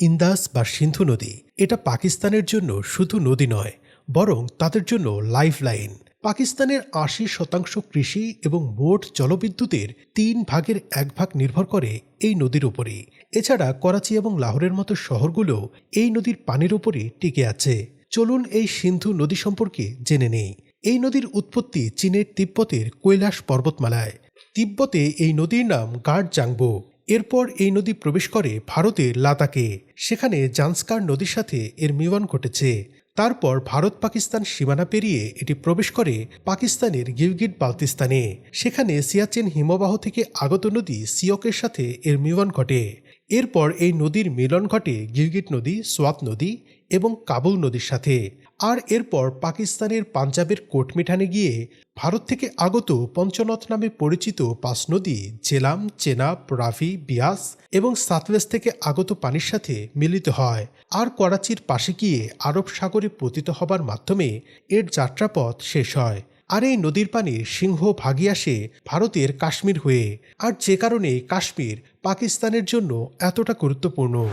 ইন্দাস বা সিন্ধু নদী। এটা পাকিস্তানের জন্য শুধু নদী নয়, বরং তাদের জন্য লাইফ লাইন পাকিস্তানের আশি শতাংশ কৃষি এবং মোট জলবিদ্যুতের তিন ভাগের এক ভাগ নির্ভর করে এই নদীর উপরে এছাড়া করাচি এবং লাহোরের মতো শহরগুলো এই নদীর পানির উপরে টিকে আছে। চলুন এই সিন্ধু নদী সম্পর্কে জেনে নেই। এই নদীর উৎপত্তি চীনের তিব্বতের কৈলাস পর্বতমালায়। তিব্বতে এই নদীর নাম গার্ড জাংবো। এরপর এই নদী প্রবেশ করে ভারতের লাদাখে। সেখানে জান্সকার নদীর সাথে এর মিলন ঘটেছে। তারপর ভারত পাকিস্তান সীমানা পেরিয়ে এটি প্রবেশ করে পাকিস্তানের গিলগিট বালতিস্তানে। সেখানে সিয়াচেন হিমবাহ থেকে আগত নদী সিয়কের সাথে এর মিলন ঘটে। এরপর এই নদীর মিলন ঘটে গিলগিট নদী সোয়াত নদী এবং কাবুল নদীর সাথে। আর এরপর পাকিস্তানের পাঞ্জাবের কোটমিঠানে গিয়ে ভারত থেকে আগত পঞ্চনথ নামে পরিচিত পাঁচ নদী জেলাম, চেনাব, রাভি, বিয়াস এবং সাতলেস থেকে আগত পানির সাথে মিলিত হয়। আর করাচির পাশে গিয়ে আরব সাগরে পতিত হবার মাধ্যমে এর যাত্রাপথ শেষ হয়। আর এই নদীর পানি সিংহ ভাগি আসে ভারতের কাশ্মীর হয়ে। আর যে কারণে কাশ্মীর পাকিস্তানের জন্য এতটা গুরুত্বপূর্ণ।